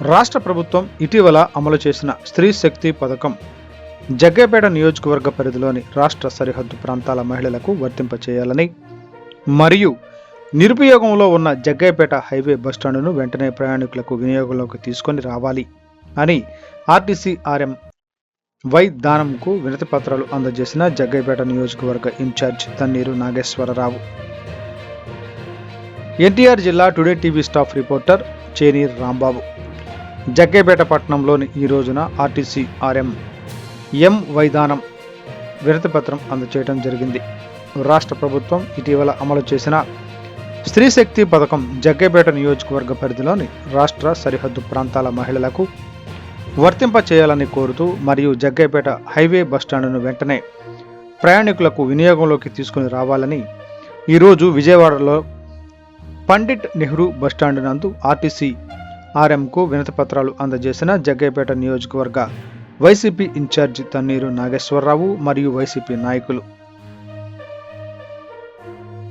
రాష్ట్ర ప్రభుత్వం ఇటీవల అమలు చేసిన స్త్రీ శక్తి పథకం జగ్గేపేట నియోజకవర్గ పరిధిలోని రాష్ట్ర సరిహద్దు ప్రాంతాల మహిళలకు వర్తింపచేయాలని మరియు నిరుపయోగంలో ఉన్న జగ్గైపేట హైవే బస్టాండును వెంటనే ప్రయాణికులకు వినియోగంలోకి తీసుకొని రావాలి అని ఆర్టీసీ ఆర్ఎం వై దానంకు వినతి పత్రాలు అందజేసిన జగ్గైపేట నియోజకవర్గ ఇన్ఛార్జ్ తన్నీరు నాగేశ్వరరావు. ఎన్టీఆర్ జిల్లా today TV staff reporter చేనీర్ Rambabu. Jaggepeta పట్టణంలోని ఈ రోజున ఆర్టీసీ ఆర్ఎం ఎం వైదానం వినతిపత్రం అందచేయడం జరిగింది. రాష్ట్ర ప్రభుత్వం ఇటీవల అమలు చేసిన స్త్రీ శక్తి పథకం జగ్గేపేట నియోజకవర్గ పరిధిలోని రాష్ట్ర సరిహద్దు ప్రాంతాల మహిళలకు వర్తింప చేయాలని కోరుతూ మరియు జగ్గేపేట హైవే బస్టాండును వెంటనే ప్రయాణికులకు వినియోగంలోకి తీసుకుని రావాలని ఈరోజు విజయవాడలో పండిట్ నెహ్రూ బస్టాండ్ నందు ఆర్టీసీ ఆర్ఎంకు వినతిపత్రాలు అందజేసిన జగ్గయ్యపేట నియోజకవర్గ వైసీపీ ఇన్ఛార్జి తన్నీరు నాగేశ్వరరావు మరియు వైసీపీ నాయకులు.